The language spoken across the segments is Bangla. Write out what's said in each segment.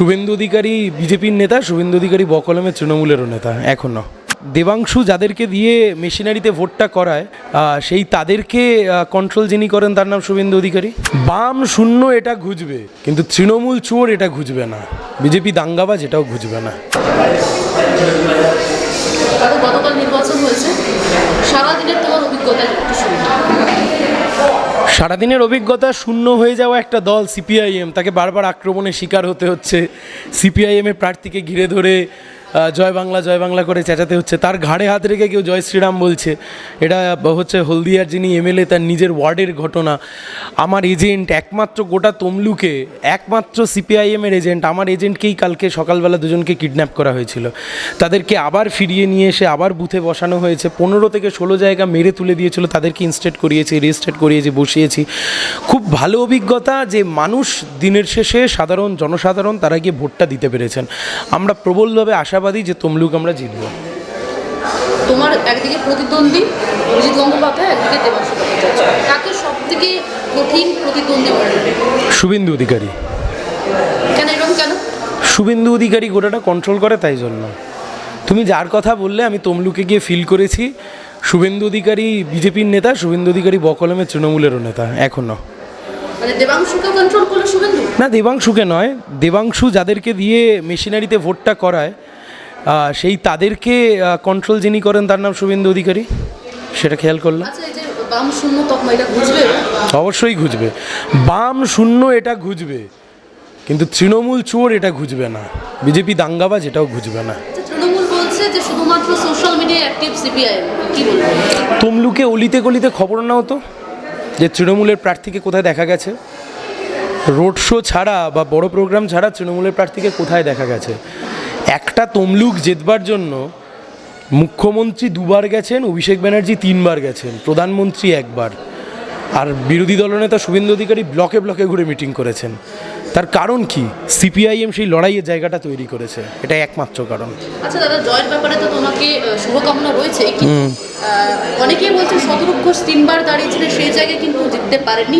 শুভেন্দু অধিকারী বিজেপির নেতা, শুভেন্দু অধিকারী বকলমের তৃণমূলেরও নেতা এখনও দেবাংশু যাদেরকে দিয়ে মেশিনারিতে ভোটটা করায় সেই তাদেরকে কন্ট্রোল যিনি করেন তার নাম শুভেন্দু অধিকারী। বাম শূন্য এটা ঘুজবে, কিন্তু তৃণমূল চোর এটা ঘুজবে না। বিজেপি দাঙ্গাবাজ এটাও ঘুজবে না তাদের গতকাল নির্বাচন হয়েছে সারাদিনের তোমার অভিজ্ঞতা একটু শুনি সারাদিনের অভিজ্ঞতা শূন্য হয়ে যাওয়া একটা দল, সিপিআইএম, তাকে বারবার আক্রমণের শিকার হতে হচ্ছে। সিপিআইএমের প্রার্থীকে ঘিরে ধরে জয় বাংলা জয় বাংলা করে চেঁচাতে হচ্ছে। তার ঘাড়ে হাত রেখে কেউ জয় শ্রীরাম বলছে। এটা হচ্ছে হলদিয়ার যিনি এমএলএ, তার নিজের ওয়ার্ডের ঘটনা। আমার এজেন্ট একমাত্র গোটা তমলুকে, একমাত্র সিপিআইএমের এজেন্ট, আমার এজেন্টকেই কালকে সকালবেলা দুজনকে কিডন্যাপ করা হয়েছিল। তাদেরকে আবার ফিরিয়ে নিয়ে এসে আবার বুথে বসানো হয়েছে। পনেরো থেকে ষোলো জায়গা মেরে তুলে দিয়েছিল, তাদেরকে ইনস্টেট করিয়েছি রেজিস্ট্রেট করিয়েছি, বসিয়েছি। খুব ভালো অভিজ্ঞতা যে মানুষ দিনের শেষে সাধারণ জনসাধারণ তারা গিয়ে ভোটটা দিতে পেরেছেন। আমরা প্রবলভাবে আশাবাদী যে তমলুক আমরা জিতব। তোমার একদিকে প্রতিদ্বন্দ্বী অভিজিৎ গঙ্গোপাধ্যায় একদিকে দেবাংশু ভট্টাচার্য। কাকে সব থেকে কঠিন প্রতিদ্বন্দ্বী শুভেন্দু অধিকারী। কেন এরকম কেন? শুভেন্দু অধিকারী গোটাটা কন্ট্রোল করে তাই জন্য। তুমি যার কথা বললে আমি তমলুকে গিয়ে ফিল করেছি। শুভেন্দু অধিকারী বিজেপির নেতা শুভেন্দু অধিকারী বকলমের তৃণমূলেরও নেতা এখনও মানে না দেবাংশুকে নয়। দেবাংশু যাদেরকে দিয়ে মেশিনারিতে ভোটটা করায় সেই তাদেরকে কন্ট্রোল যিনি করেন তার নাম শুভেন্দু অধিকারী সেটা খেয়াল করলাম। আচ্ছা অবশ্যই ঘুজবে বাম শূন্য এটা ঘুজবে কিন্তু তৃণমূল চোর এটা ঘুজবে না। বিজেপি দাঙ্গাবাজ এটাও ঘুজবে না। আচ্ছা, তমলুকে অলিতে গলিতে খবর নাও তো যে তৃণমূলের প্রার্থীকে কোথায় দেখা গেছে। রোড শো ছাড়া বা বড় প্রোগ্রাম ছাড়া তৃণমূলের প্রার্থীকে কোথায় দেখা গেছে। একটা তমলুক জেতবার জন্য মুখ্যমন্ত্রী দুবার গেছেন, অভিষেক ব্যানার্জি তিনবার গেছেন, প্রধানমন্ত্রী একবার। আর বিরোধী দলনেতা শুভেন্দু অধিকারী ব্লকে ব্লকে ঘুরে মিটিং করেছেন। তার কারণ কি? সিপিআইএম সেই লড়াইয়ের জায়গাটা তৈরি করেছে। এটা একমাত্র কারণ। আচ্ছা দাদা জয়ের ব্যাপারে তো তোমাকে শুভকামনা রয়েছে অনেকেই বলছে ঘোষ তিনবার দাঁড়িয়েছিলেন সেই জায়গায় কিন্তু জিততে পারেননি।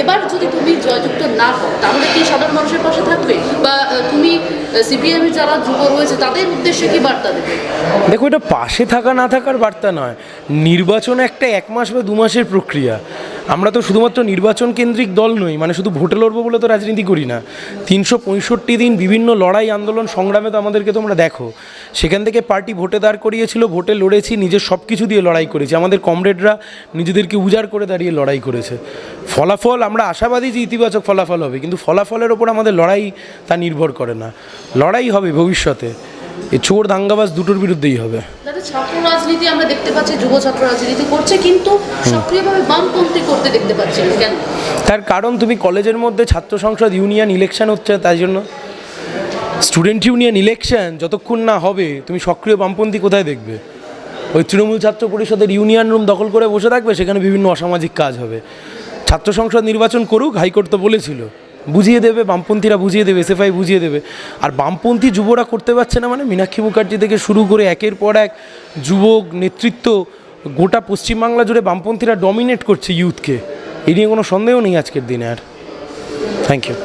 এবার যদি তুমি জয়যুক্ত না হও তাহলে কি সাধারণ মানুষের পাশে থাকবে? বা তুমি সিপিএমের যারা যুব রয়েছে তাদের উদ্দেশ্যে কি বার্তা দেবে? দেখো এটা পাশে থাকা না থাকার বার্তা নয়। নির্বাচন একটা এক মাস বা দু মাসের প্রক্রিয়া। আমরা তো শুধুমাত্র নির্বাচন কেন্দ্রিক দল নই মানে শুধু ভোটে লড়বো বলে তো রাজনীতি করি না। তিনশো পঁয়ষট্টি দিন বিভিন্ন লড়াই আন্দোলন সংগ্রামে তো আমাদেরকে তোমরা দেখো। সেখান থেকে পার্টি ভোটে দাঁড় করিয়েছিল, ভোটে লড়েছি, নিজের সব কিছু দিয়ে লড়াই করেছি। আমাদের কমরেডরা নিজেদেরকে উজাড় করে দাঁড়িয়ে লড়াই করেছে। ফলাফল, আমরা আশাবাদী যে ইতিবাচক ফলাফল হবে, কিন্তু ফলাফলের ওপর আমাদের লড়াই তা নির্ভর করে না। লড়াই হবে ভবিষ্যতে। এ চোর দাঙ্গাবাজ দুটোর বিরুদ্ধেই হবে। ছাত্র রাজনীতি আমরা দেখতে পাচ্ছি যুব ছাত্র রাজনীতি করছে কিন্তু সক্রিয়ভাবে বামপন্থী করতে দেখতে পাচ্ছি কেন? তার কারণ তুমি কলেজের মধ্যে ছাত্র সংসদ ইউনিয়ন ইলেকশন হচ্ছে তাই জন্য? স্টুডেন্ট ইউনিয়ন ইলেকশন যতক্ষণ না হবে তুমি সক্রিয় বামপন্থী কোথায় দেখবে? ওই তৃণমূল ছাত্র পরিষদের ইউনিয়ন রুম দখল করে বসে থাকবে সেখানে বিভিন্ন অসামাজিক কাজ হবে। ছাত্র সংসদ নির্বাচন করুক হাইকোর্ট তো বলেছিল। বুঝিয়ে দেবে, বামপন্থীরা বুঝিয়ে দেবে এসএফআই বুঝিয়ে দেবে। আর বামপন্থী যুবরা করতে পারছে না মানে মীনাক্ষী মুখার্জি থেকে শুরু করে একের পর এক যুবক, নেতৃত্ব, গোটা পশ্চিমবাংলা জুড়ে বামপন্থীরা ডমিনেট করছে ইউথকে এ নিয়ে কোনো সন্দেহ নেই আজকের দিনে আর। Thank you